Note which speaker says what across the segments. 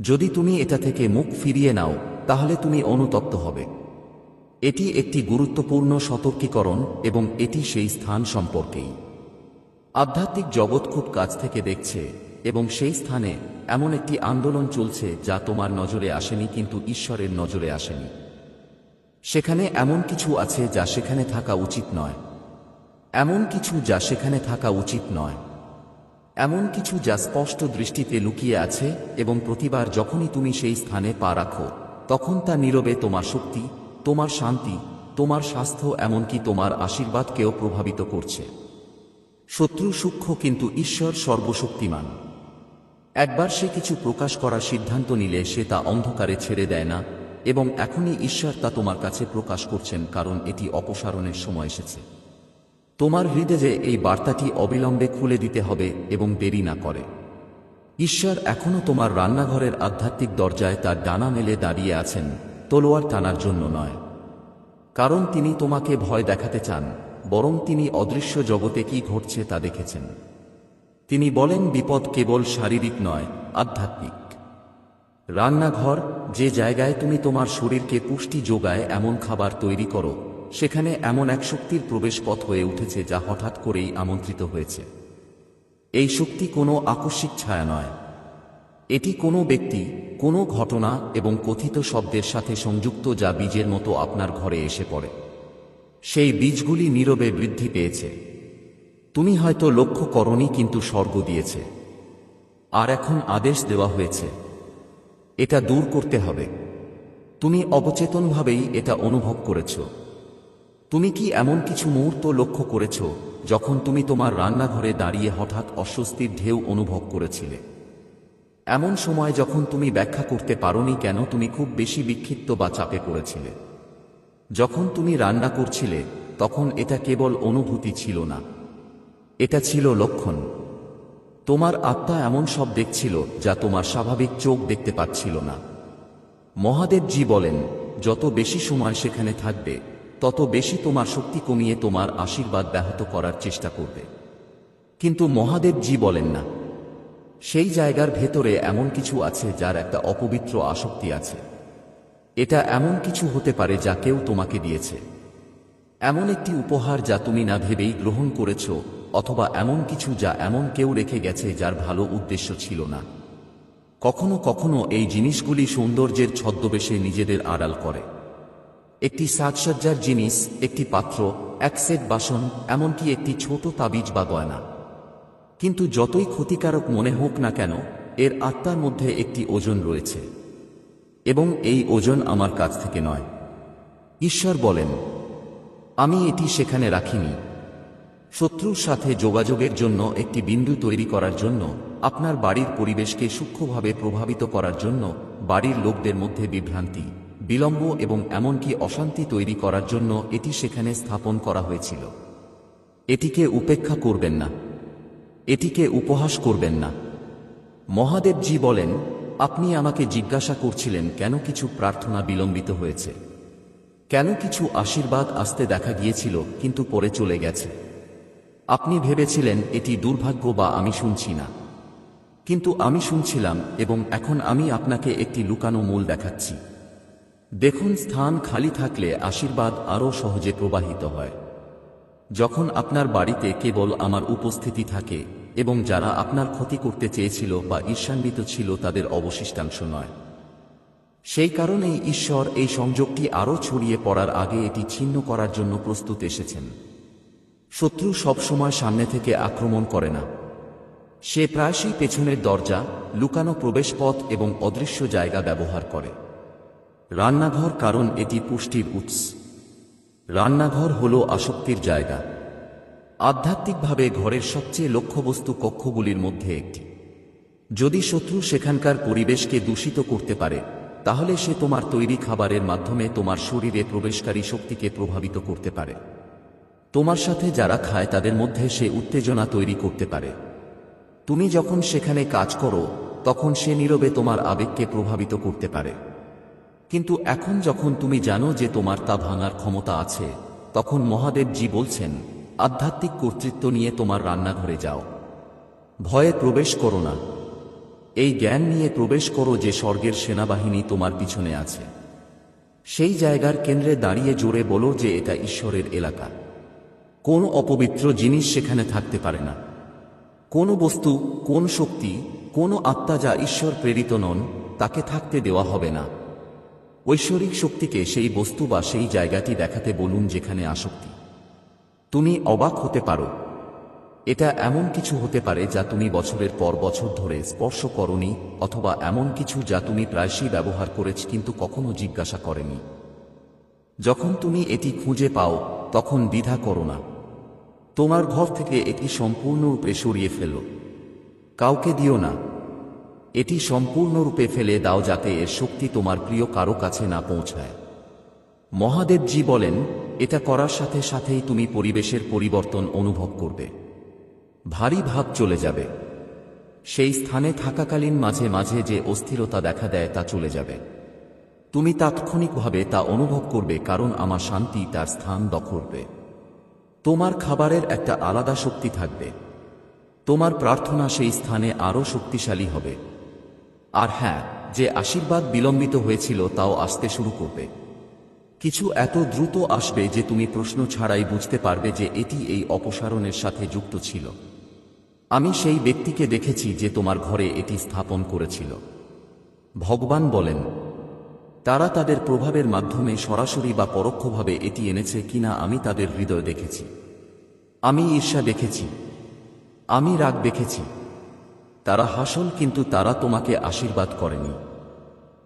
Speaker 1: যদি তুমি এটা থেকে মুখ ফিরিয়ে নাও, তাহলে তুমি অনুতপ্ত হবে। এটি একটি গুরুত্বপূর্ণ সতর্কীকরণ এবং এটি সেই স্থান সম্পর্কেই। আধ্যাত্মিক জগৎ খুব কাছ থেকে দেখছে এবং সেই স্থানে এমন একটি আন্দোলন চলছে যা তোমার নজরে আসেনি কিন্তু ঈশ্বরের নজরে আসেনি। সেখানে এমন কিছু আছে যা সেখানে থাকা উচিত নয়। এমন কিছু যা সেখানে থাকা উচিত নয়। এমন কিছু যা স্পষ্ট দৃষ্টিতে লুকিয়ে আছে এবং প্রতিবার যখনই তুমি সেই স্থানে পা রাখো, তখন তা নীরবে তোমার শক্তি, তোমার শান্তি, তোমার স্বাস্থ্য এমনকি তোমার আশীর্বাদকেও প্রভাবিত করছে। শত্রু সূক্ষ্ম কিন্তু ঈশ্বর সর্বশক্তিমান। একবার সে কিছু প্রকাশ করার সিদ্ধান্ত নিলে সে তা অন্ধকারে ছেড়ে দেয় না, এবং এখনই ঈশ্বর তা তোমার কাছে প্রকাশ করছেন কারণ এটি অপসারণের সময় এসেছে। তোমার হৃদয়ে এই বার্তাটি অবিলম্বে খুলে দিতে হবে এবং দেরি না করে। ঈশ্বর এখনও তোমার রান্নাঘরের আধ্যাত্মিক দরজায় তার ডানা মেলে দাঁড়িয়ে আছেন, তলোয়ার টানার জন্য নয়। কারণ তিনি তোমাকে ভয় দেখাতে চান, বরং তিনি অদৃশ্য জগতে কি ঘটছে তা দেখেছেন। তিনি বলেন, বিপদ কেবল শারীরিক নয়, আধ্যাত্মিক। রান্নাঘর, যে জায়গায় তুমি তোমার শরীরকে পুষ্টি যোগায়, এমন খাবার তৈরি করো সেখানে এমন এক শক্তির প্রবেশপথ হয়ে উঠেছে যা হঠাৎ করেই আমন্ত্রিত হয়েছে। এই শক্তি কোনো আকস্মিক ছায়া নয়। এটি কোনো ব্যক্তি, কোনো ঘটনা এবং কথিত শব্দের সাথে সংযুক্ত যা বীজের মতো আপনার ঘরে এসে পড়ে। সেই বীজগুলি নীরবে বৃদ্ধি পেয়েছে। তুমি হয়তো লক্ষ্য করনি কিন্তু স্বর্গ দিয়েছে। আর এখন আদেশ দেওয়া হয়েছে। এটা দূর করতে হবে। তুমি অবচেতনভাবেই এটা অনুভব করেছ। তুমি কি এমন কিছু মুহূর্ত লক্ষ্য করেছ, যখন তুমি তোমার রান্নাঘরে দাঁড়িয়ে হঠাৎ অস্বস্তির ঢেউ অনুভব করেছিলে? এমন সময় যখন তুমি ব্যাখ্যা করতে পারোনি কেন, তুমি খুব বেশি বিক্ষিপ্ত বা চাপে পড়েছিলে। যখন তুমি রান্না করছিলে, তখন এটা কেবল অনুভূতি ছিল না। এটা ছিল লক্ষণ। তোমার আত্মা এমন সব দেখছিল, যা তোমার স্বাভাবিক চোখ দেখতে পাচ্ছিল না। মহাদেবজি বলেন, যত বেশি সময় সেখানে থাকবে তত বেশি তোমার শক্তি কমিয়ে তোমার আশীর্বাদ ব্যাহত করার চেষ্টা করবে। কিন্তু মহাদেবজি বলেন না। সেই জায়গার ভেতরে এমন কিছু আছে যার একটা অপবিত্র আসক্তি আছে। এটা এমন কিছু হতে পারে যা কেউ তোমাকে দিয়েছে। এমন একটি উপহার যা তুমি না ভেবেই গ্রহণ করেছ, অথবা এমন কিছু যা এমন কেউ রেখে গেছে যার ভালো উদ্দেশ্য ছিল না। কখনো কখনো এই জিনিসগুলি সৌন্দর্যের ছদ্মবেশে নিজেদের আড়াল করে। একটি সাজসজ্জার জিনিস, একটি পাত্র, এক সেট বাসন, এমনকি একটি ছোট তাবিজ বা গয়না। কিন্তু যতই ক্ষতিকারক মনে হোক না কেন, এর আত্মার মধ্যে একটি ওজন রয়েছে। এবং এই ওজন আমার কাছ থেকে নয়। ঈশ্বর বলেন, আমি এটি সেখানে রাখিনি। শত্রুর সাথে যোগাযোগের জন্য একটি বিন্দু তৈরি করার জন্য, আপনার বাড়ির পরিবেশকে সূক্ষ্মভাবে প্রভাবিত করার জন্য বাড়ির লোকদের মধ্যে বিভ্রান্তি। বিলম্ব এবং এমনকি অশান্তি তৈরি করার জন্য এটি সেখানে স্থাপন করা হয়েছিল। এটিকে উপেক্ষা করবেন না। এটিকে উপহাস করবেন না। মহাদেবজি বলেন, আপনি আমাকে জিজ্ঞাসা করছিলেন কেন কিছু প্রার্থনা বিলম্বিত হয়েছে। কেন কিছু আশীর্বাদ আসতে দেখা গিয়েছিল, কিন্তু পরে চলে গেছে। আপনি ভেবেছিলেন এটি দুর্ভাগ্য বা আমি শুনছি না। কিন্তু আমি শুনছিলাম এবং এখন আমি আপনাকে একটি লুকানো মূল দেখাচ্ছি। দেখুন স্থান খালি থাকলে আশীর্বাদ আরও সহজে প্রবাহিত হয়। যখন আপনার বাড়িতে কেবল আমার উপস্থিতি থাকে এবং যারা আপনার ক্ষতি করতে চেয়েছিল বা ঈর্ষান্বিত ছিল তাদের অবশিষ্টাংশ নয়। সেই কারণেই ঈশ্বর এই সংযোগটি আরও ছড়িয়ে পড়ার আগে এটি ছিন্ন করার জন্য প্রস্তুত এসেছেন। শত্রু সবসময় সামনে থেকে আক্রমণ করে না। সে প্রায়শই পেছনের দরজা, লুকানো প্রবেশপথ এবং অদৃশ্য জায়গা ব্যবহার করে। রান্নাঘর কারণ এটি পুষ্টির উৎস। রান্নাঘর হল আসক্তির জায়গা। আধ্যাত্মিকভাবে ঘরের সবচেয়ে লক্ষ্যবস্তু কক্ষগুলির মধ্যে একটি। যদি শত্রু সেখানকার পরিবেশকে দূষিত করতে পারে, তাহলে সে তোমার তৈরি খাবারের মাধ্যমে তোমার শরীরে প্রবেশকারী শক্তিকে প্রভাবিত করতে পারে। তোমার সাথে যারা খায়, তাদের মধ্যে সে উত্তেজনা তৈরি করতে পারে। তুমি যখন সেখানে কাজ করো, তখন সে নীরবে তোমার আবেগকে প্রভাবিত করতে পারে। কিন্তু এখন যখন তুমি জানো যে তোমার তা ভাঙার ক্ষমতা আছে, তখন মহাদেবজি বলছেন, আধ্যাত্মিক কর্তৃত্ব নিয়ে তোমার রান্নাঘরে যাও। ভয়ে প্রবেশ করো না। এই জ্ঞান নিয়ে প্রবেশ করো যে স্বর্গের সেনাবাহিনী তোমার পিছনে আছে। সেই জায়গার কেন্দ্রে দাঁড়িয়ে জোরে বলো যে এটা ঈশ্বরের এলাকা। কোন অপবিত্র জিনিস সেখানে থাকতে পারে না। কোন বস্তু, কোন শক্তি, কোন আত্মা যা ঈশ্বর প্রেরিত নন, তাকে থাকতে দেওয়া হবে না। ঐশ্বরিক শক্তিকে সেই বস্তু বা সেই জায়গাটি দেখাতে বলুন যেখানে আসক্তি। তুমি অবাক হতে পারো। এটা এমন কিছু হতে পারে যা তুমি বছরের পর বছর ধরে স্পর্শ করনি অথবা এমন কিছু যা তুমি প্রায়শই ব্যবহার করেছ কিন্তু কখনো জিজ্ঞাসা করেনি। যখন তুমি এটি খুঁজে পাও, তখন দ্বিধা করো না। তোমার ঘর থেকে এটি সম্পূর্ণরূপে সরিয়ে ফেলো। কাউকে দিও না। এটি সম্পূর্ণরূপে ফেলে দাও যাতে এর শক্তি তোমার প্রিয় কারও কাছে না পৌঁছায়। মহাদেবজি বলেন, এটা করার সাথে সাথেই তুমি পরিবেশের পরিবর্তন অনুভব করবে। ভারী ভাব চলে যাবে। সেই স্থানে থাকাকালীন মাঝে মাঝে যে অস্থিরতা দেখা দেয় তা চলে যাবে। তুমি তাৎক্ষণিকভাবে তা অনুভব করবে কারণ আমার শান্তি তার স্থান দখল করবে। তোমার খাবারের একটা আলাদা শক্তি থাকবে। তোমার প্রার্থনা সেই স্থানে আরও শক্তিশালী হবে। আর হ্যাঁ যে আশীর্বাদ বিলম্বিত হয়েছিল তাও আসতে শুরু করবে। কিছু এত দ্রুত আসবে যে তুমি প্রশ্ন ছাড়াই বুঝতে পারবে যে এটি এই অপসারণের সাথে যুক্ত ছিল। আমি সেই ব্যক্তিকে দেখেছি যে তোমার ঘরে এটি স্থাপন করেছিল। ভগবান বলেন, তারা তাদের প্রভাবের মাধ্যমে সরাসরি বা পরোক্ষভাবে এটি এনেছে কিনা আমি তাদের হৃদয় দেখেছি। আমি ঈর্ষা দেখেছি। আমি রাগ দেখেছি। তারা হাসল কিন্তু তারা তোমাকে আশীর্বাদ করেনি।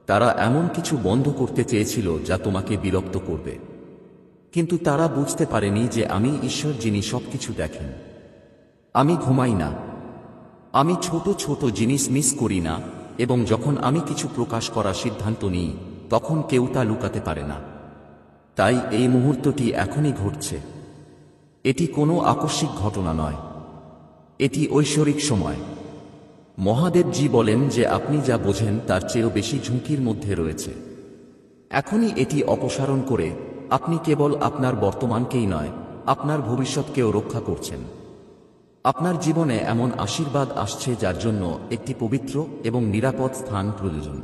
Speaker 1: তারা এমন কিছু বন্ধ করতে চেয়েছিল যা তোমাকে বিরক্ত করবে। কিন্তু তারা বুঝতে পারেনি যে আমি ঈশ্বর যিনি সবকিছু দেখেন। আমি ঘুমাই না। আমি ছোট ছোট জিনিস মিস করি না এবং যখন আমি কিছু প্রকাশ করার সিদ্ধান্ত নিই, তখন কেউ তা লুকাতে পারে না। তাই এই মুহূর্তটি এখনই ঘটছে। এটি কোনো আকস্মিক ঘটনা নয়। এটি ঐশ্বরিক সময়। মহাদেবজি বলেন যে আপনি যা বোঝেন তার চেয়েও বেশি ঝুঁকির মধ্যে রয়েছে। এখনই এটি অপসারণ করে আপনি কেবল আপনার বর্তমানকেই নয়, আপনার ভবিষ্যৎকেও রক্ষা করছেন। আপনার জীবনে এমন আশীর্বাদ আসছে যার জন্য একটি পবিত্র এবং নিরাপদ স্থান প্রয়োজন।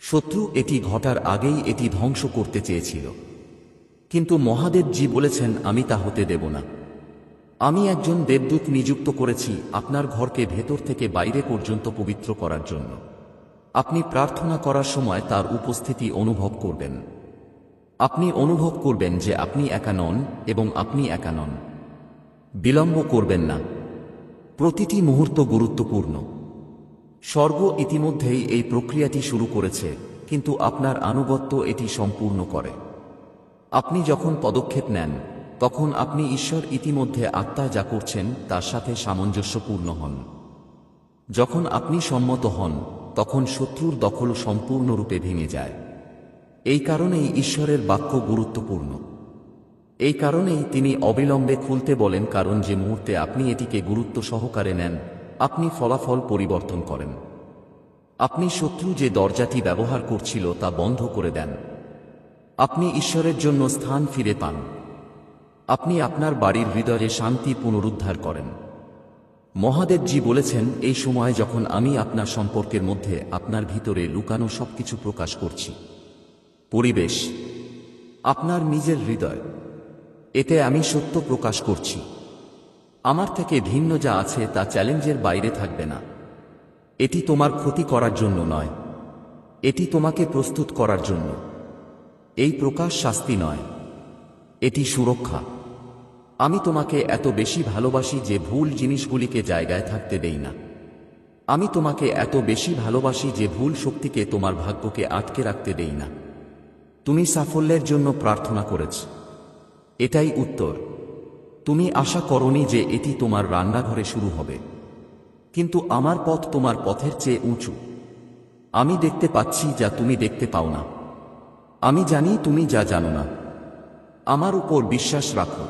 Speaker 1: শত্রু এটি ঘটার আগেই এটি ধ্বংস করতে চেয়েছিল। কিন্তু মহাদেবজি বলেছেন, আমি তা হতে দেব না। আমি একজন দেবদূত নিযুক্ত করেছি আপনার ঘরকে ভেতর থেকে বাইরে পর্যন্ত পবিত্র করার জন্য। আপনি প্রার্থনা করার সময় তার উপস্থিতি অনুভব করবেন। আপনি অনুভব করবেন যে আপনি একা নন এবং আপনি একা নন। বিলম্ব করবেন না। প্রতিটি মুহূর্ত গুরুত্বপূর্ণ। স্বর্গ ইতিমধ্যেই এই প্রক্রিয়াটি শুরু করেছে, কিন্তু আপনার আনুগত্য এটি সম্পূর্ণ করে। আপনি যখন পদক্ষেপ নেন তখন আপনি ঈশ্বর ইতিমধ্যে আত্মা যা করছেন, তার সাথে সামঞ্জস্যপূর্ণ হন। যখন আপনি সম্মত হন, তখন শত্রুর দখল সম্পূর্ণরূপে ভেঙে যায়। এই কারণেই ঈশ্বরের বাক্য গুরুত্বপূর্ণ। এই কারণেই তিনি অবিলম্বে খুলতে বলেন, কারণ যে মুহূর্তে আপনি এটিকে গুরুত্ব সহকারে নেন, আপনি ফলাফল পরিবর্তন করেন। আপনি শত্রু যে দরজাটি ব্যবহার করছিল, তা বন্ধ করে দেন। আপনি ঈশ্বরের জন্য স্থান ফিরে পান। আপনি আপনার বাড়ির হৃদয়ে শান্তি পুনরুদ্ধার করেন। মহাদেবজি বলেছেন, এই সময় যখন আমি আপনার সম্পর্কের মধ্যে আপনার ভিতরে লুকানো সবকিছু প্রকাশ করছি। পরিবেশ, আপনার নিজের হৃদয়, এতে আমি সত্য প্রকাশ করছি। আমার থেকে ভিন্ন যা আছে তা চ্যালেঞ্জের বাইরে থাকবে না। এটি তোমার ক্ষতি করার জন্য নয়। এটি তোমাকে প্রস্তুত করার জন্য। এই প্রকাশ শাস্তি নয়। এটি সুরক্ষা। আমি তোমাকে এত বেশি ভালোবাসি যে ভুল জিনিসগুলিকে জায়গায় থাকতে দেই না। আমি তোমাকে এত বেশি ভালোবাসি যে ভুল শক্তিকে তোমার ভাগ্যকে আটকে রাখতে দেই না। তুমি সাফল্যের জন্য প্রার্থনা করেছ। এটাই উত্তর। তুমি আশা করনি যে এটি তোমার রান্নাঘরে শুরু হবে। কিন্তু আমার পথ তোমার পথের চেয়ে উঁচু। আমি দেখতে পাচ্ছি যা তুমি দেখতে পাও না। আমি জানি তুমি যা জানো না। আমার উপর বিশ্বাস রাখো।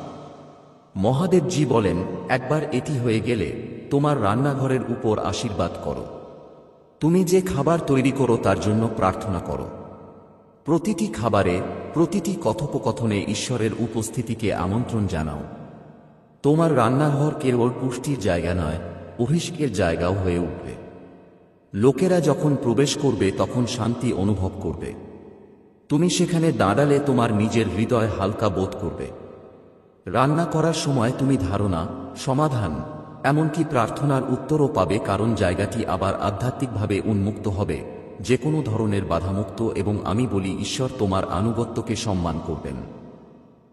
Speaker 1: মহাদেবজি বলেন, একবার এটি হয়ে গেলে তোমার রান্নাঘরের উপর আশীর্বাদ করো। তুমি যে খাবার তৈরি করো তার জন্য প্রার্থনা করো। প্রতিটি খাবারে, প্রতিটি কথোপকথনে ঈশ্বরের উপস্থিতিকে আমন্ত্রণ জানাও। তোমার রান্নাঘর কেবল পুষ্টির জায়গা নয় অভিষেকের জায়গাও হয়ে উঠবে। লোকেরা যখন প্রবেশ করবে, তখন শান্তি অনুভব করবে। তুমি সেখানে দাঁড়ালে তোমার নিজের হৃদয় হালকা বোধ করবে। রান্না করার সময় তুমি ধারণা, সমাধান, এমনকি প্রার্থনার উত্তরও পাবে কারণ জায়গাটি আবার আধ্যাত্মিকভাবে উন্মুক্ত হবে। যে কোনো ধরনের বাধামুক্ত এবং আমি বলি, ঈশ্বর তোমার আনুগত্যকে সম্মান করবেন।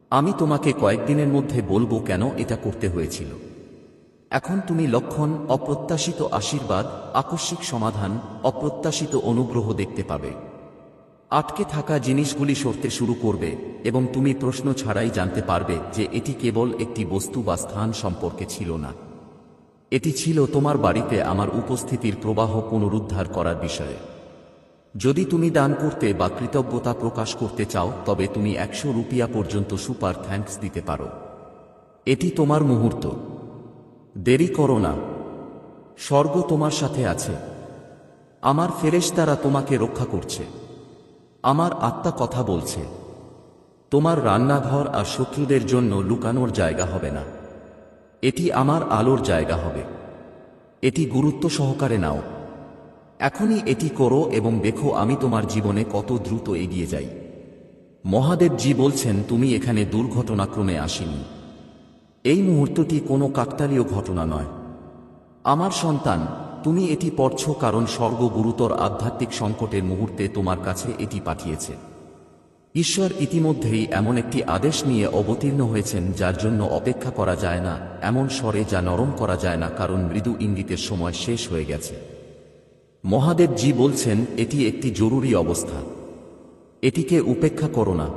Speaker 1: আমি তোমাকে কয়েকদিনের মধ্যে বলব কেন এটা করতে হয়েছিল। এখন তুমি লক্ষণ, অপ্রত্যাশিত আশীর্বাদ, আকস্মিক সমাধান, অপ্রত্যাশিত অনুগ্রহ দেখতে পাবে। আটকে থাকা জিনিসগুলি সরতে শুরু করবে এবং তুমি প্রশ্ন ছাড়াই জানতে পারবে যে এটি কেবল একটি বস্তু বা স্থান সম্পর্কে ছিল না। এটি ছিল তোমার বাড়িতে আমার উপস্থিতির প্রবাহ পুনরুদ্ধার করার বিষয়ে। যদি তুমি দান করতে বা কৃতজ্ঞতা প্রকাশ করতে চাও, তবে তুমি একশো রুপিয়া পর্যন্ত সুপার থ্যাঙ্কস দিতে পারো। এটি তোমার মুহূর্ত। দেরি করো না। স্বর্গ তোমার সাথে আছে। আমার ফেরেশ ফেরেশতারা তোমাকে রক্ষা করছে। আমার আত্মা কথা বলছে। তোমার রান্নাঘর আর শত্রুদের জন্য লুকানোর জায়গা হবে না। এটি আমার আলোর জায়গা হবে। এটি গুরুত্ব সহকারে নাও। এখনই এটি করো এবং দেখো আমি তোমার জীবনে কত দ্রুত এগিয়ে যাই। মহাদেবজি বলছেন, তুমি এখানে দুর্ঘটনাক্রমে আসিনি। এই মুহূর্তটি কোনো কাকতালীয় ঘটনা নয়। আমার সন্তান তুমি এটি পড়ছ কারণ স্বর্গ গুরুতর আধ্যাত্মিক সংকটের মুহূর্তে তোমার কাছে এটি পাঠিয়েছে। ঈশ্বর ইতিমধ্যেই এমন একটি আদেশ নিয়ে অবতীর্ণ হয়েছেন যার জন্য অপেক্ষা করা যায় না, এমন স্বরে যা নরম করা যায় না কারণ মৃদু ইঙ্গিতের সময় শেষ হয়ে গেছে। মহাদেব জি বলছেন, এটি একটি জরুরি অবস্থা। এটিকে উপেক্ষা করো না।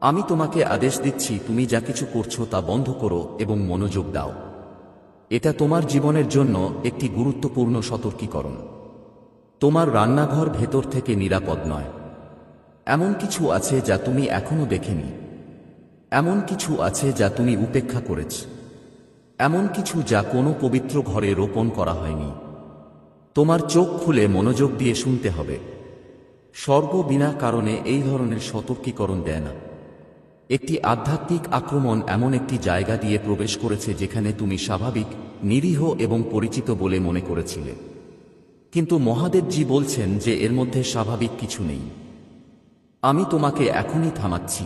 Speaker 1: আমি তোমাকে আদেশ দিচ্ছি, তুমি যা কিছু করছ তা বন্ধ করো এবং মনোযোগ দাও। এটা তোমার জীবনের জন্য একটি গুরুত্বপূর্ণ সতর্কীকরণ। তোমার রান্নাঘর ভেতর থেকে নিরাপদ নয়। এমন কিছু আছে যা তুমি এখনও দেখেনি। এমন কিছু আছে যা তুমি উপেক্ষা করেছ। এমন কিছু যা কোনো পবিত্র ঘরে রোপণ করা হয়নি। তোমার চোখ খুলে মনোযোগ দিয়ে শুনতে হবে। স্বর্গ বিনা কারণে এই ধরনের সতর্কীকরণ দেয় না। একটি আধ্যাত্মিক আক্রমণ এমন একটি জায়গা দিয়ে প্রবেশ করেছে যেখানে তুমি স্বাভাবিক, নিরীহ এবং পরিচিত বলে মনে করেছিলে। কিন্তু মহাদেবজি বলছেন যে এর মধ্যে স্বাভাবিক কিছু নেই। আমি তোমাকে এখনই থামাচ্ছি।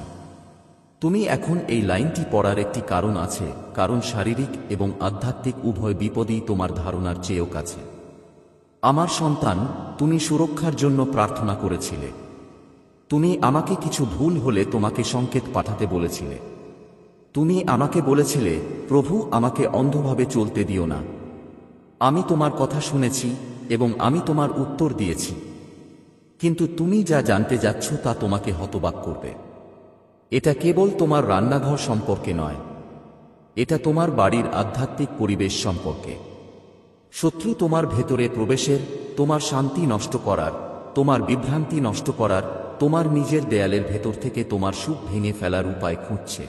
Speaker 1: তুমি এখন এই লাইনটি পড়ার একটি কারণ আছে, কারণ শারীরিক এবং আধ্যাত্মিক উভয় বিপদই তোমার ধারণার চেয়েও কাছে। আমার সন্তান, তুমি সুরক্ষার জন্য প্রার্থনা করেছিলে। তুমি আমাকে কিছু ভুল হলে তোমাকে সংকেত পাঠাতে বলেছিলে। তুমি আমাকে বলেছিলে, প্রভু, আমাকে অন্ধভাবে চলতে দিও না। আমি তোমার কথা শুনেছি এবং আমি তোমার উত্তর দিয়েছি। কিন্তু তুমি যা জানতে যাচ্ছ তা তোমাকে হতবাক করবে। এটা কেবল তোমার রান্নাঘর সম্পর্কে নয়। এটা তোমার বাড়ির আধ্যাত্মিক পরিবেশ সম্পর্কে। শত্রু তোমার ভেতরে প্রবেশের, তোমার শান্তি নষ্ট করার, তোমার বিভ্রান্তি নষ্ট করার তোমার নিজের দেয়ালের ভেতর থেকে তোমার সুখ ভেঙে ফেলার উপায় খুঁজছে।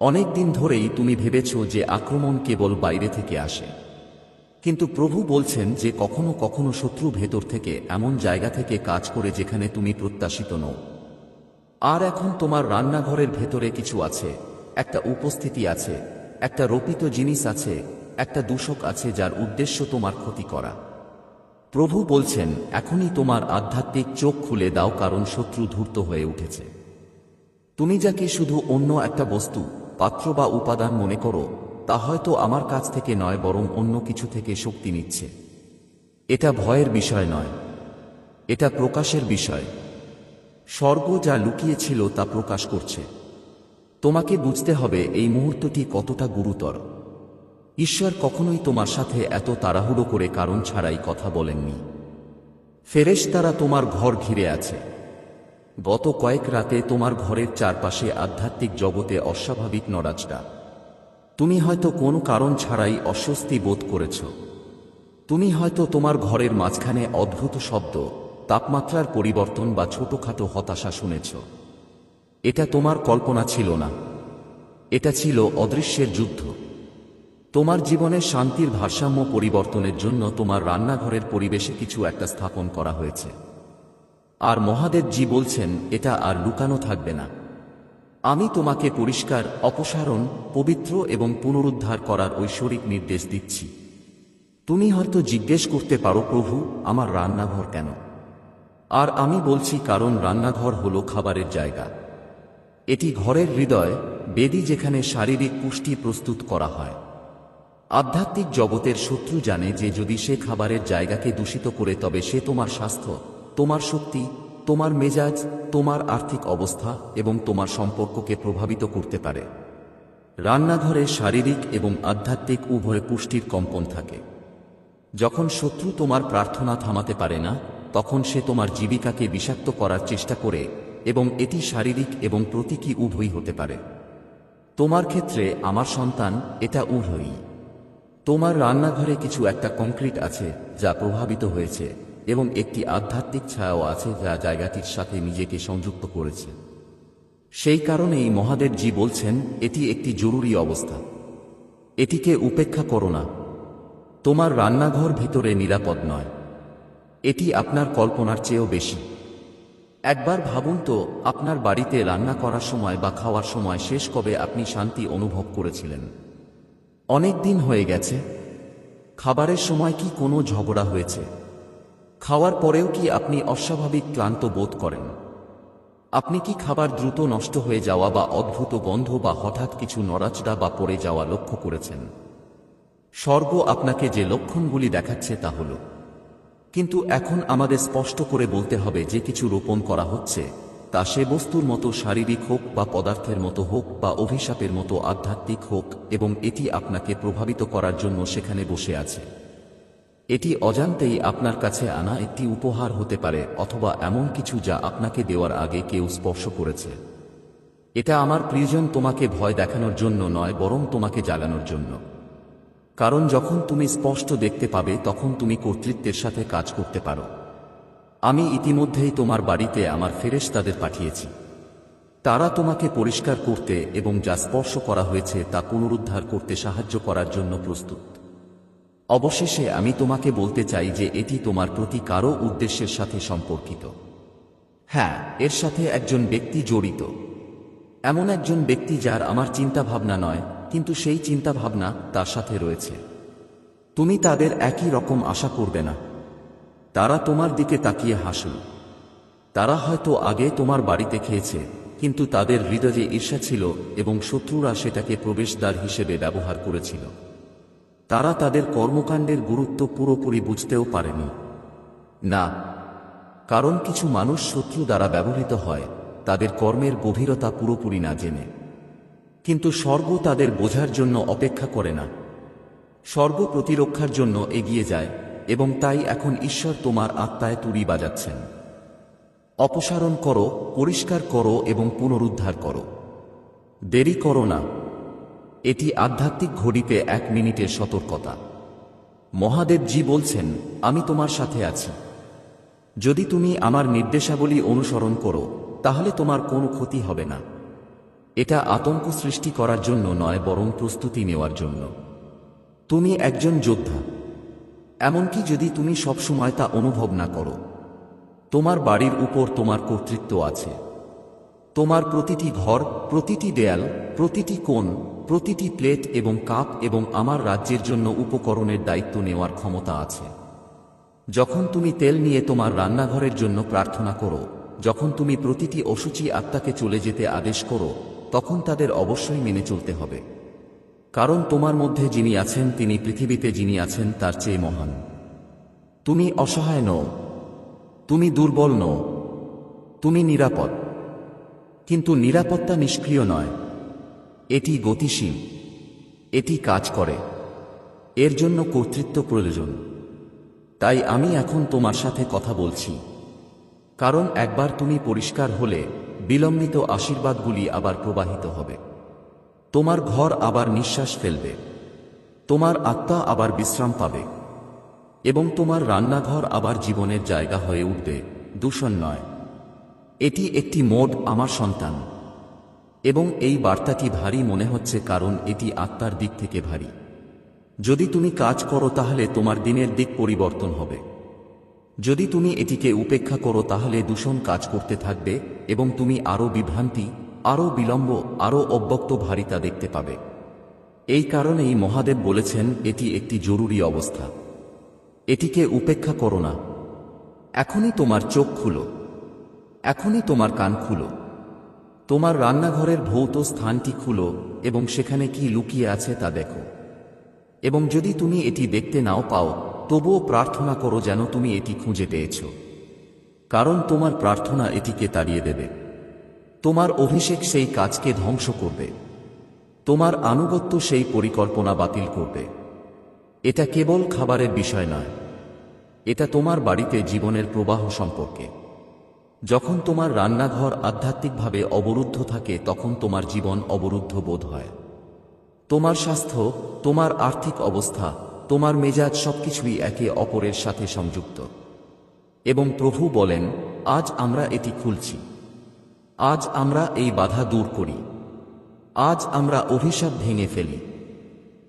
Speaker 1: অনেক দিন ধরেই তুমি ভেবেছ যে আক্রমণ কেবল বাইরে থেকে আসে। কিন্তু প্রভু বলছেন যে কখনো কখনো শত্রু ভেতর থেকে এমন জায়গা থেকে কাজ করে যেখানে তুমি প্রত্যাশিত নও। আর এখন তোমার রান্নাঘরের ভেতরে কিছু আছে, একটা উপস্থিতি আছে, একটা রোপিত জিনিস আছে, একটা দূষক আছে যার উদ্দেশ্য তোমার ক্ষতি করা। প্রভু বলছেন, এখনই তোমার আধ্যাত্মিক চোখ খুলে দাও, কারণ শত্রু ধূর্ত হয়ে উঠেছে। তুমি যাকে শুধু অন্য একটা বস্তু, পাত্র বা উপাদান মনে করো, তা হয়তো আমার কাছ থেকে নয়, বরং অন্য কিছু থেকে শক্তি নিচ্ছে। এটা ভয়ের বিষয় নয়, এটা প্রকাশের বিষয়। স্বর্গ যা লুকিয়েছিল তা প্রকাশ করছে। তোমাকে বুঝতে হবে, এই মুহূর্তটি কতটা গুরুতর। ঈশ্বর কখনোই তোমার সাথে এত তাড়াহুড়ো করে কারণ ছাড়াই কথা বলেননি। ফেরেশ তারা তোমার ঘর ঘিরে আছে। গত কয়েক রাতে তোমার ঘরের চারপাশে আধ্যাত্মিক জগতে অস্বাভাবিক নড়াচড়া। তুমি হয়তো কোনো কারণ ছাড়াই অস্বস্তি বোধ করেছ। তুমি হয়তো তোমার ঘরের মাঝখানে অদ্ভুত শব্দ, তাপমাত্রার পরিবর্তন বা ছোটখাটো হতাশা শুনেছ। এটা তোমার কল্পনা ছিল না। এটা ছিল অদৃশ্যের যুদ্ধ। তোমার জীবনে শান্তির ভারসাম্য পরিবর্তনের জন্য তোমার রান্নাঘরের পরিবেশে কিছু একটা স্থাপন করা হয়েছে। আর মহাদেবজি বলছেন, এটা আর লুকানো থাকবে না। আমি তোমাকে পরিষ্কার, অপসারণ, পবিত্র এবং পুনরুদ্ধার করার ঐশ্বরিক নির্দেশ দিচ্ছি। তুমি হয়তো জিজ্ঞেস করতে পারো, প্রভু, আমার রান্নাঘর কেন? আর আমি বলছি, কারণ রান্নাঘর হলো খাবারের জায়গা। এটি ঘরের হৃদয়, বেদি যেখানে শারীরিক পুষ্টি প্রস্তুত করা হয়। আধ্যাত্মিক জগতের শত্রু জানে যে যদি সে খাবারের জায়গাকে দূষিত করে, তবে সে তোমার স্বাস্থ্য, তোমার শক্তি, তোমার মেজাজ, তোমার আর্থিক অবস্থা এবং তোমার সম্পর্ককে প্রভাবিত করতে পারে। রান্নাঘরে শারীরিক এবং আধ্যাত্মিক উভয় পুষ্টির কম্পন থাকে। যখন শত্রু তোমার প্রার্থনা থামাতে পারে না, তখন সে তোমার জীবিকাকে বিষাক্ত করার চেষ্টা করে এবং এটি শারীরিক এবং প্রতীকী উভয়ই হতে পারে। তোমার ক্ষেত্রে আমার সন্তান, এটা উভয়ই। তোমার রান্নাঘরে কিছু একটা কংক্রিট আছে, যা প্রভাবিত হয়েছে, এবং একটি আধ্যাত্মিক ছায়াও আছে যা জায়গাটির সাথে নিজেকে সংযুক্ত করেছে। সেই কারণেই মহাদেব জি বলছেন, এটি একটি জরুরি অবস্থা। এটিকে উপেক্ষা করো না। তোমার রান্নাঘর ভিতরে নিরাপদ নয়। এটি আপনার কল্পনার চেয়েও বেশি। একবার ভাবুন তো, আপনার বাড়িতে রান্না করার সময় বা খাওয়ার সময় শেষ কবে আপনি শান্তি অনুভব করেছিলেন। অনেক দিন হয়ে গেছে। খাবারের সময় কি কোনো ঝগড়া হয়েছে? খাওয়ার পরেও কি আপনি অস্বাভাবিক ক্লান্ত বোধ করেন? আপনি কি খাবার দ্রুত নষ্ট হয়ে যাওয়া বা অদ্ভুত গন্ধ বা হঠাৎ কিছু নড়াচড়া বা পড়ে যাওয়া লক্ষ্য করেছেন? স্বর্গ আপনাকে যে লক্ষণগুলি দেখাচ্ছে তা হল। কিন্তু এখন আমাদের স্পষ্ট করে বলতে হবে যে কিছু রোপণ করা হচ্ছে। তা সে বস্তুর মতো শারীরিক হোক বা পদার্থের মতো হোক বা অভিশাপের মতো আধ্যাত্মিক হোক এবং এটি আপনাকে প্রভাবিত করার জন্য সেখানে বসে আছে। এটি অজান্তেই আপনার কাছে আনা একটি উপহার হতে পারে অথবা এমন কিছু যা আপনাকে দেওয়ার আগে কেউ স্পর্শ করেছে। এটা আমার প্রিয়জন তোমাকে ভয় দেখানোর জন্য নয়, বরং তোমাকে জ্বালানোর জন্য। কারণ যখন তুমি স্পষ্ট দেখতে পাবে, তখন তুমি কর্তৃত্বের সাথে কাজ করতে পারো। আমি ইতিমধ্যেই তোমার বাড়িতে আমার ফেরেশতাদের পাঠিয়েছি। তারা তোমাকে পরিষ্কার করতে এবং যা স্পর্শ করা হয়েছে তা পুনরুদ্ধার করতে সাহায্য করার জন্য প্রস্তুত। অবশেষে আমি তোমাকে বলতে চাই যে এটি তোমার প্রতি কারও উদ্দেশ্যের সাথে সম্পর্কিত। হ্যাঁ এর সাথে একজন ব্যক্তি জড়িত। এমন একজন ব্যক্তি যার আমার চিন্তা ভাবনা নয়, কিন্তু সেই চিন্তা ভাবনা তার সাথে রয়েছে। তুমি তাদের একই রকম আশা করবে না। তারা তোমার দিকে তাকিয়ে হাসল। তারা হয়তো আগে তোমার বাড়িতে খেয়েছে, কিন্তু তাদের হৃদয়ে ঈর্ষা ছিল এবং শত্রুরা সেটাকে প্রবেশদ্বার হিসেবে ব্যবহার করেছিল। তারা তাদের কর্মকাণ্ডের গুরুত্ব পুরোপুরি বুঝতেও পারেনি। না, কারণ কিছু মানুষ শত্রু দ্বারা ব্যবহৃত হয়, তাদের কর্মের গভীরতা পুরোপুরি না জেনে। কিন্তু স্বর্গ তাদের বোঝার জন্য অপেক্ষা করে না। স্বর্গ প্রতিরক্ষার জন্য এগিয়ে যায় এবং তাই এখন ঈশ্বর তোমার আত্মায় তুড়ি বাজাচ্ছেন। অপসারণ করো, পরিষ্কার করো এবং পুনরুদ্ধার করো। দেরি করো না। এটি আধ্যাত্মিক ঘড়িতে এক মিনিটের সতর্কতা। মহাদেব জি বলছেন, আমি তোমার সাথে আছি। যদি তুমি আমার নির্দেশাবলী অনুসরণ করো, তাহলে তোমার কোনো ক্ষতি হবে না। এটা আতঙ্ক সৃষ্টি করার জন্য নয়, বরং প্রস্তুতি নেওয়ার জন্য। তুমি একজন যোদ্ধা। এমনকি যদি তুমি সবসময় তা অনুভব না করো। তোমার বাড়ির উপর তোমার কর্তৃত্ব আছে। তোমার প্রতিটি ঘর, প্রতিটি দেয়াল, প্রতিটি কোণ, প্রতিটি প্লেট এবং কাপ এবং আমার রাজ্যের জন্য উপকরণের দায়িত্ব নেওয়ার ক্ষমতা আছে। যখন তুমি তেল নিয়ে তোমার রান্নাঘরের জন্য প্রার্থনা করো, যখন তুমি প্রতিটি অসুচি আত্মাকে চলে যেতে আদেশ করো, তখন তাদের অবশ্যই মেনে চলতে হবে। কারণ তোমার মধ্যে যিনি আছেন, তিনি পৃথিবীতে যিনি আছেন, তার চেয়ে মহান। তুমি অসহায় নও। তুমি দুর্বল নও। তুমি নিরাপদ। কিন্তু নিরাপত্তা নিষ্ক্রিয় নয়। এটি গতিশীল। এটি কাজ করে। এর জন্য কর্তৃত্ব প্রয়োজন। তাই আমি এখন তোমার সাথে কথা বলছি। কারণ একবার তুমি পরিষ্কার হলে বিলম্বিত আশীর্বাদগুলি আবার প্রবাহিত হবে। তোমার ঘর আবার নিঃশ্বাস ফেলবে। তোমার আত্মা আবার বিশ্রাম পাবে। এবং তোমার রান্নাঘর আবার জীবনের জায়গা হয়ে উঠবে। দূষণ নয়। এটি একটি মোড আমার সন্তান। এবং এই বার্তাটি ভারী মনে হচ্ছে কারণ এটি আত্মার দিক থেকে ভারী। যদি তুমি কাজ করো তাহলে তোমার দিনের দিক পরিবর্তন হবে। যদি তুমি এটিকে উপেক্ষা করো তাহলে দূষণ কাজ করতে থাকবে এবং তুমি আরও বিভ্রান্তি আরও বিলম্ব, আরও অব্যক্ত ভারিতা দেখতে পাবে। এই কারণেই মহাদেব বলেছেন, এটি একটি জরুরি অবস্থা। এটিকে উপেক্ষা করো না। এখনই তোমার চোখ খুলো। এখনই তোমার কান খুলো। তোমার রান্নাঘরের ভৌত স্থানটি খুলো এবং সেখানে কি লুকিয়ে আছে তা দেখো। এবং যদি তুমি এটি দেখতে নাও পাও, তবুও প্রার্থনা করো যেন তুমি এটি খুঁজে পেয়েছ। কারণ তোমার প্রার্থনা এটিকে তাড়িয়ে দেবে। তোমার অভিষেক সেই কাজকে ধ্বংস করবে। তোমার আনুগত্য সেই পরিকল্পনা বাতিল করবে। এটা কেবল খাবারের বিষয় নয়। এটা তোমার বাড়িতে জীবনের প্রবাহ সম্পর্কে। যখন তোমার রান্নাঘর আধ্যাত্মিকভাবে অবরুদ্ধ থাকে, তখন তোমার জীবন অবরুদ্ধ বোধ হয়। তোমার স্বাস্থ্য, তোমার আর্থিক অবস্থা, তোমার মেজাজ সবকিছুই একে অপরের সাথে সংযুক্ত। এবং প্রভু বলেন, আজ আমরা এটি খুলছি। আজ আমরা এই বাধা দূর করি। আজ আমরা অভিশাপ ভেঙে ফেলি।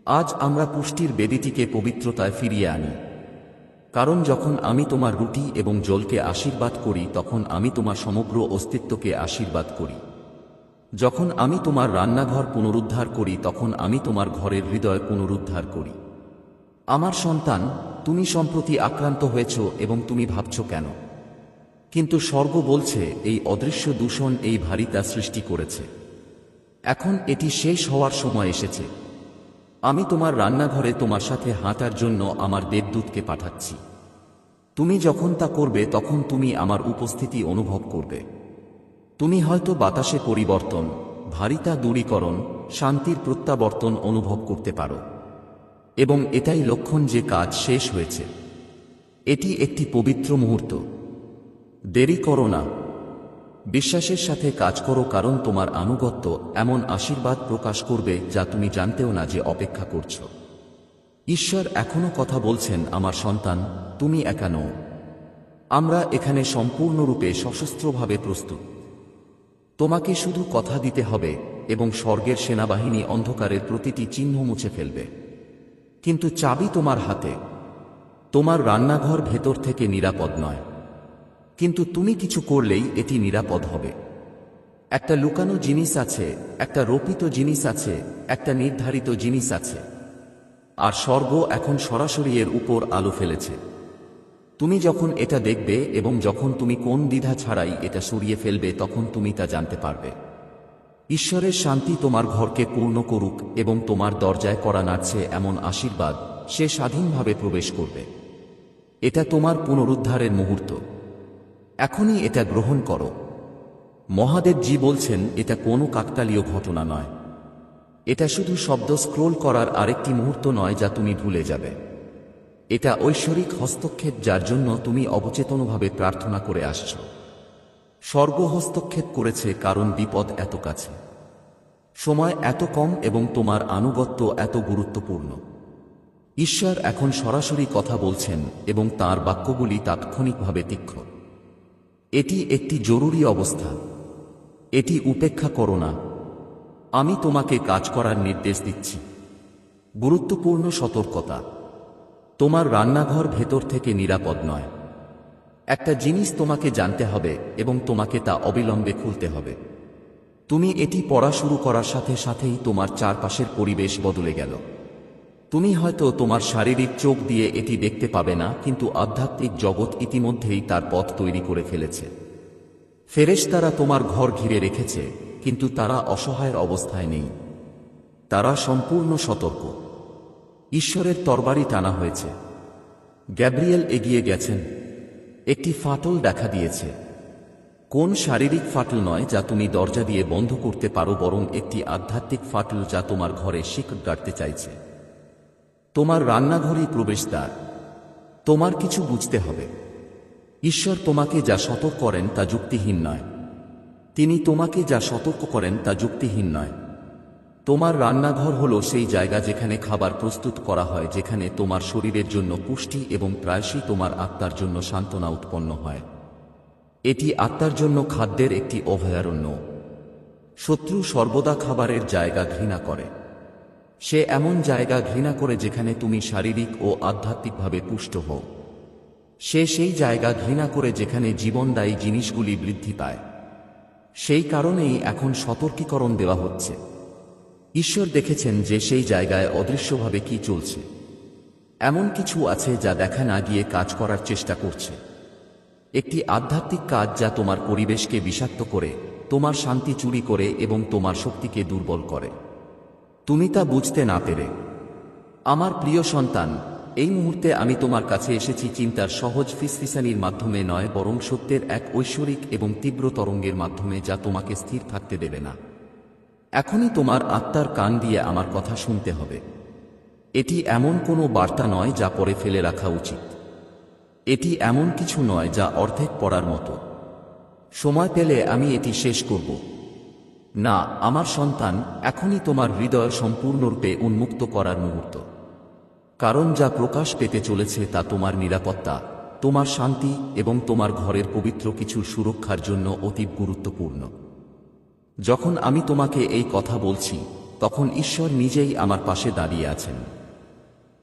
Speaker 1: আজ আমরা পুষ্টির বেদিটিকে পবিত্রতায় ফিরিয়ে আনি। কারণ যখন আমি তোমার রুটি এবং জলকে আশীর্বাদ করি, তখন আমি তোমার সমগ্র অস্তিত্বকে আশীর্বাদ করি। যখন আমি তোমার রান্নাঘর পুনরুদ্ধার করি, তখন আমি তোমার ঘরের হৃদয় পুনরুদ্ধার করি। আমার সন্তান, তুমি সম্প্রতি আক্রান্ত হয়েছ এবং তুমি ভাবছ কেন? কিন্তু স্বর্গ বলছে, এই অদৃশ্য দূষণ এই ভারিতা সৃষ্টি করেছে। এখন এটি শেষ হওয়ার সময় এসেছে। আমি তোমার রান্নাঘরে তোমার সাথে হাঁটার জন্য আমার দেবদূতকে পাঠাচ্ছি। তুমি যখন তা করবে, তখন তুমি আমার উপস্থিতি অনুভব করবে। তুমি হয়তো বাতাসে পরিবর্তন, ভারিতা দূরীকরণ, শান্তির প্রত্যাবর্তন অনুভব করতে পারো। এবং এটাই লক্ষণ যে কাজ শেষ হয়েছে। এটি একটি পবিত্র মুহূর্ত। দেরি করো না। বিশ্বাসের সাথে কাজ করো কারণ তোমার আনুগত্য এমন আশীর্বাদ প্রকাশ করবে যা তুমি জানতেও না যে অপেক্ষা করছ। ঈশ্বর এখনও কথা বলছেন, আমার সন্তান, তুমি একা নও। আমরা এখানে সম্পূর্ণরূপে সশস্ত্রভাবে প্রস্তুত। তোমাকে শুধু কথা দিতে হবে এবং স্বর্গের সেনাবাহিনী অন্ধকারের প্রতিটি চিহ্ন মুছে ফেলবে। কিন্তু চাবি তোমার হাতে। তোমার রান্নাঘর ভেতর থেকে নিরাপদ নয়। কিন্তু তুমি কিছু করলেই এটি নিরাপদ হবে। একটা লুকানো জিনিস আছে, একটা রোপিত জিনিস আছে, একটা নির্ধারিত জিনিস আছে। আর স্বর্গ এখন সরাসরি এর উপর আলো ফেলেছে। তুমি যখন এটা দেখবে এবং যখন তুমি কোন দ্বিধা ছাড়াই এটা সরিয়ে ফেলবে তখন তুমি তা জানতে পারবে। ঈশ্বরের শান্তি তোমার ঘরকে পূর্ণ করুক এবং তোমার দরজায় করা নাড়ছে এমন আশীর্বাদ সে স্বাধীনভাবে প্রবেশ করবে। এটা তোমার পুনরুদ্ধারের মুহূর্ত। এখনই এটা গ্রহণ করো। মহাদেবজি বলছেন, এটা কোনো কাকতালীয় ঘটনা নয়। এটা শুধু শব্দ স্ক্রোল করার আরেকটি মুহূর্ত নয় যা তুমি ভুলে যাবে। এটা ঐশ্বরিক হস্তক্ষেপ যার জন্য তুমি অবচেতনভাবে প্রার্থনা করে আসছ। স্বর্গ হস্তক্ষেপ করেছে কারণ বিপদ এত কাছে। সময় এত কম এবং তোমার আনুগত্য এত গুরুত্বপূর্ণ। ঈশ্বর এখন সরাসরি কথা বলছেন এবং তার বাক্যগুলি তাৎক্ষণিকভাবে তীক্ষ্ণ। এটি একটি জরুরি অবস্থা। এটি উপেক্ষা করো না। আমি তোমাকে কাজ করার নির্দেশ দিচ্ছি। গুরুত্বপূর্ণ সতর্কতা। তোমার রান্নাঘর ভেতর থেকে নিরাপদ নয়। একটা জিনিস তোমাকে জানতে হবে এবং তোমাকে তা অবিলম্বে খুলতে হবে। তুমি এটি পড়া শুরু করার সাথে সাথেই তোমার চারপাশের পরিবেশ বদলে গেল। তুমি হয়তো তোমার শারীরিক চোখ দিয়ে এটি দেখতে পাবে না, কিন্তু আধ্যাত্মিক জগৎ ইতিমধ্যেই তার পথ তৈরি করে ফেলেছে। ফেরেশতারা তোমার ঘর ঘিরে রেখেছে, কিন্তু তারা অসহায়ের অবস্থায় নেই। তারা সম্পূর্ণ সতর্ক। ঈশ্বরের তরবারি টানা হয়েছে। গ্যাব্রিয়েল এগিয়ে গেছেন। একটি ফাটল দেখা দিয়েছে। কোন শারীরিক ফাটল নয় যা তুমি দরজা দিয়ে বন্ধ করতে পারো, বরং একটি আধ্যাত্মিক ফাটল যা তোমার ঘরে শিক গাড়তে চাইছে। তোমার রান্নাঘরই প্রবেশদ্বার। তোমার কিছু বুঝতে হবে। ঈশ্বর তোমাকে যা সতর্ক করেন তা যুক্তিহীন নয়। তিনি তোমাকে যা সতর্ক করেন তা যুক্তিহীন নয়। তোমার রান্নাঘর হলো সেই জায়গা যেখানে খাবার প্রস্তুত করা হয়, যেখানে তোমার শরীরের জন্য পুষ্টি এবং প্রায়শই তোমার আত্মার জন্য সান্ত্বনা উৎপন্ন হয়। এটি আত্মার জন্য খাদ্যের একটি অভয়ারণ্য। শত্রু সর্বদা খাবারের জায়গা ঘৃণা করে। সে এমন জায়গা ঘৃণা করে যেখানে তুমি শারীরিক ও আধ্যাত্মিকভাবে পুষ্ট হও। সে সেই জায়গা ঘৃণা করে যেখানে জীবনদায়ী জিনিসগুলি বৃদ্ধি পায়। সেই কারণেই এখন সতর্কীকরণ দেওয়া হচ্ছে। ঈশ্বর দেখেছেন যে সেই জায়গায় অদৃশ্যভাবে কি চলছে। এমন কিছু আছে যা দেখা না গিয়ে কাজ করার চেষ্টা করছে। একটি আধ্যাত্মিক কাজ যা তোমার পরিবেশকে বিষাক্ত করে, তোমার শান্তি চুরি করে এবং তোমার শক্তিকে দুর্বল করে। তুমি তা বুঝতে না পেরে। আমার প্রিয় সন্তান, এই মুহূর্তে আমি তোমার কাছে এসেছি চিন্তার সহজ ফিসফিসানির মাধ্যমে নয়, বরং সত্যের এক ঐশ্বরিক এবং তীব্র তরঙ্গের মাধ্যমে যা তোমাকে স্থির থাকতে দেবে না। এখনই তোমার আত্মার কান দিয়ে আমার কথা শুনতে হবে। এটি এমন কোনো বার্তা নয় যা পরে ফেলে রাখা উচিত। এটি এমন কিছু নয় যা অর্ধেক পড়ার মতো। সময় পেলে আমি এটি শেষ করব। না, আমার সন্তান এখনই তোমার হৃদয় সম্পূর্ণরূপে উন্মুক্ত করার মুহূর্ত। কারণ যা প্রকাশ পেতে চলেছে তা তোমার নিরাপত্তা, তোমার শান্তি এবং তোমার ঘরের পবিত্র কিছুর সুরক্ষার জন্য অতীব গুরুত্বপূর্ণ। যখন আমি তোমাকে এই কথা বলছি, তখন ঈশ্বর নিজেই আমার পাশে দাঁড়িয়ে আছেন।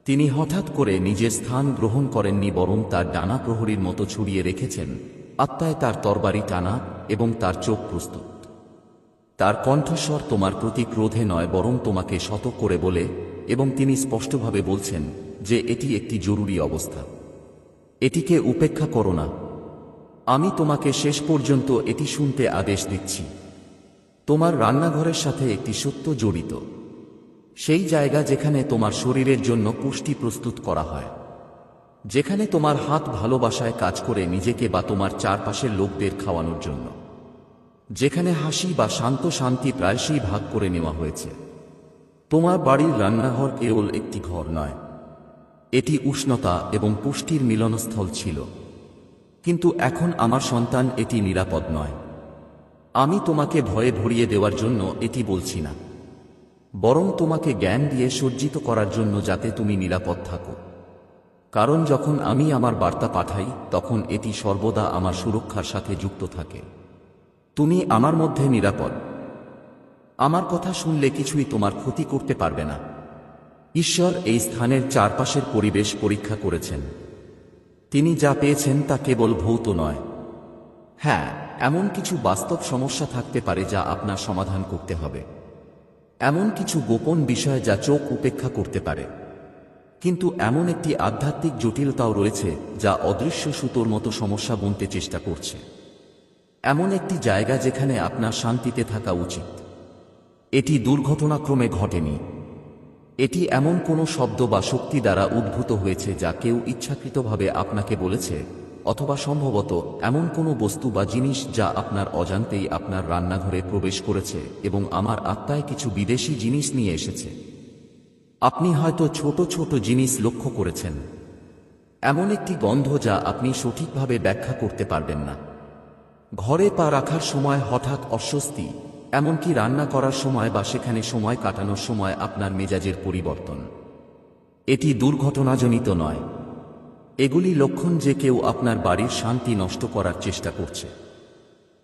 Speaker 1: তিনি হঠাৎ করে নিজের স্থান গ্রহণ করেননি, বরং তার ডানা প্রহরীর মতো ছড়িয়ে রেখেছেন, আত্মায় তার তরবারি টানা এবং তার চোখ প্রস্তুত। তার কণ্ঠস্বর তোমার প্রতি ক্রোধে নয়, বরং তোমাকে শত করে বলে, এবং তিনি স্পষ্টভাবে বলছেন যে এটি একটি জরুরি অবস্থা। এটিকে উপেক্ষা করো না। আমি তোমাকে শেষ পর্যন্ত এটি শুনতে আদেশ দিচ্ছি। তোমার রান্নাঘরের সাথে একটি সত্য জড়িত। সেই জায়গা যেখানে তোমার শরীরের জন্য পুষ্টি প্রস্তুত করা হয়। যেখানে তোমার হাত ভালোবাসায় কাজ করে নিজেকে বা তোমার চারপাশের লোকদের খাওয়ানোর জন্য। যেখানে হাসি বা শান্ত শান্তি প্রায়শই ভাগ করে নেওয়া হয়েছে। তোমার বাড়ির রান্নাঘর কেবল একটি ঘর নয়। এটি উষ্ণতা এবং পুষ্টির মিলনস্থল ছিল। কিন্তু এখন আমার সন্তান এটি নিরাপদ নয়। আমি তোমাকে ভয়ে ভরিয়ে দেওয়ার জন্য এটি বলছি না। বরং তোমাকে জ্ঞান দিয়ে সজ্জিত করার জন্য যাতে তুমি নিরাপদ থাকো। কারণ যখন আমি আমার বার্তা পাঠাই, তখন এটি সর্বদা আমার সুরক্ষার সাথে যুক্ত থাকে। তুমি আমার মধ্যে নিরাপদ। আমার কথা শুনলে কিছুই তোমার ক্ষতি করতে পারবে না। ঈশ্বর এই স্থানের চারপাশের পরিবেশ পরীক্ষা করেছেন। তিনি যা পেয়েছেন তা কেবল ভৌত নয়। হ্যাঁ এমন কিছু বাস্তব সমস্যা থাকতে পারে যা আপনার সমাধান করতে হবে। এমন কিছু গোপন বিষয় যা চোখ উপেক্ষা করতে পারে। কিন্তু এমন একটি আধ্যাত্মিক জটিলতাও রয়েছে যা অদৃশ্য সুতোর মতো সমস্যা বুনতে চেষ্টা করছে। এমন একটি জায়গা যেখানে আপনার শান্তিতে থাকা উচিত। এটি দুর্ঘটনাক্রমে ঘটেনি। এটি এমন কোনো শব্দ বা শক্তি দ্বারা উদ্ভূত হয়েছে যা কেউ ইচ্ছাকৃতভাবে আপনাকে বলেছে, অথবা সম্ভবত এমন কোনো বস্তু বা জিনিস যা আপনার অজান্তেই আপনার রান্নাঘরে প্রবেশ করেছে এবং আমার আত্মায় কিছু বিদেশি জিনিস নিয়ে এসেছে। আপনি হয়তো ছোট ছোট জিনিস লক্ষ্য করেছেন। এমন একটি গন্ধ যা আপনি সঠিকভাবে ব্যাখ্যা করতে পারবেন না। ঘরে পা রাখার সময় হঠাৎ অস্বস্তি, এমনকি রান্না করার সময় বা সেখানে সময় কাটানোর সময় আপনার মেজাজের পরিবর্তন। এটি দুর্ঘটনাজনিত নয়। এগুলি লক্ষণ যে কেউ আপনার বাড়ির শান্তি নষ্ট করার চেষ্টা করছে।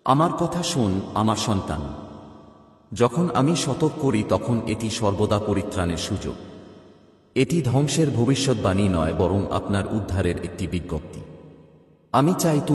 Speaker 1: আমার কথা শোন, আমার সন্তান। যখন আমি সতর্ক করি, তখন এটি সর্বদা পরিত্রাণের সুযোগ। এটি ধ্বংসের ভবিষ্যৎবাণী নয়, বরং আপনার উদ্ধারের একটি বিজ্ঞপ্তি। আমি চাই